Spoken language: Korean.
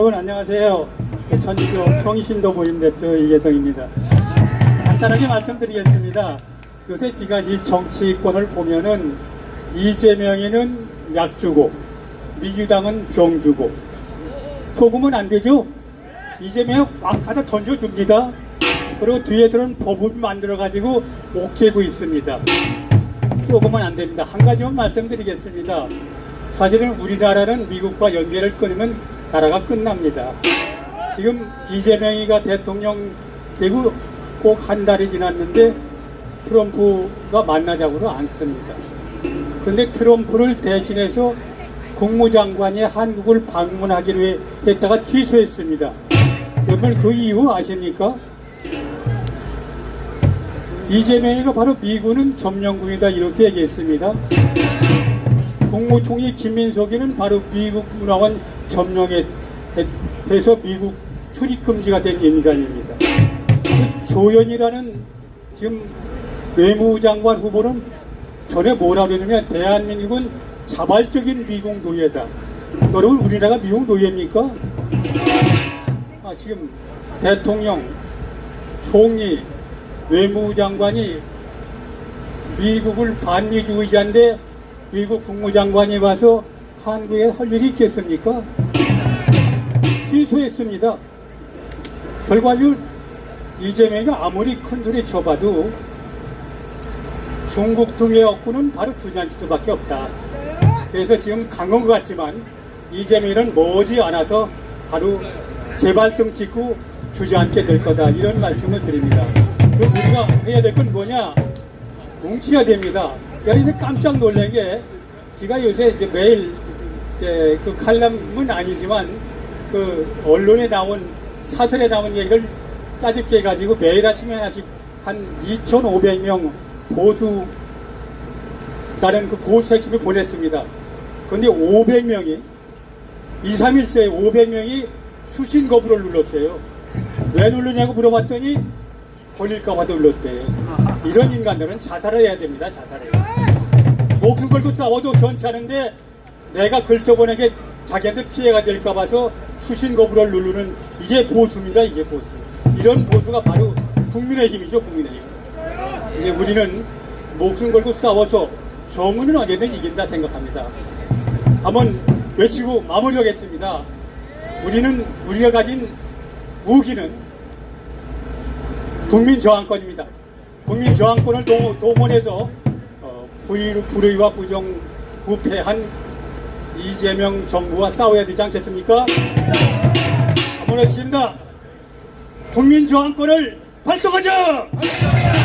여러분 안녕하세요. 전주교 평신도 모임 대표 이계성입니다. 간단하게 말씀드리겠습니다. 요새 지가지 정치권을 보면은 이재명이는 약 주고 민주당은 병 주고 소금은 안 되죠? 이재명 막 갖다 던져줍니다. 그리고 뒤에들은 법을 만들어가지고 옥죄고 있습니다. 소금은 안 됩니다. 한 가지만 말씀드리겠습니다. 사실은 우리나라는 미국과 연계를 끊으면 나라가 끝납니다. 지금 이재명이가 대통령 되고 꼭 한 달이 지났는데 트럼프가 만나자고는 않습니다. 그런데 트럼프를 대신해서 국무장관이 한국을 방문하기로 했다가 취소했습니다. 여러분 그 이유 아십니까? 이재명이가 바로 미군은 점령군이다 이렇게 얘기했습니다. 국무총리 김민석이는 바로 미국 문화원 점령에 해서 미국 출입 금지가 된 인간입니다. 그 조연이라는 지금 외무장관 후보는 전에 뭐라 그러냐면 대한민국은 자발적인 미국 노예다. 여러분 우리나라가 미국 노예입니까? 아, 지금 대통령, 총리, 외무장관이 미국을 반미주의자인데 미국 국무장관이 와서 한국에 할 일이 있겠습니까? 취소했습니다. 결과적으로 이재명이 아무리 큰 소리 쳐봐도 중국 등의 억구는 바로 주저앉을 수밖에 없다. 그래서 지금 강한 것 같지만 이재명은 머지 않아서 바로 재발등 찍고 주저앉게 될 거다. 이런 말씀을 드립니다. 그럼 우리가 해야 될 건 뭐냐? 뭉쳐야 됩니다. 제가 이제 깜짝 놀란 게 제가 요새 이제 매일 이제 그 칼럼은 아니지만 그 언론에 나온 사설에 나온 얘기를 짜집게 해가지고 매일 아침에 하나씩 한 2,500명 보수 나는 그 보수 핵심을 보냈습니다. 그런데 500명이 2, 3일째 500명이 수신 거부를 눌렀어요. 왜 누르냐고 물어봤더니 걸릴까봐 눌렀대. 이런 인간들은 자살을 해야 됩니다. 자살을. 목숨 걸고 싸워도 전차는데 내가 글 써보내게 자기한테 피해가 될까 봐서 수신 거부를 누르는 이게 보수입니다. 이게 보수. 이런 보수가 바로 국민의힘이죠. 국민의힘. 이제 우리는 목숨 걸고 싸워서 정의는 언제든 이긴다 생각합니다. 한번 외치고 마무리하겠습니다. 우리는 우리가 가진 무기는 국민 저항권입니다. 국민 저항권을 동- 동원해서 어, 불의, 불의와 부정 부패한 이재명 정부와 싸워야 되지 않겠습니까? 한번 해주십니다. 국민 저항권을 발동하자! 발동하자! 발동하자!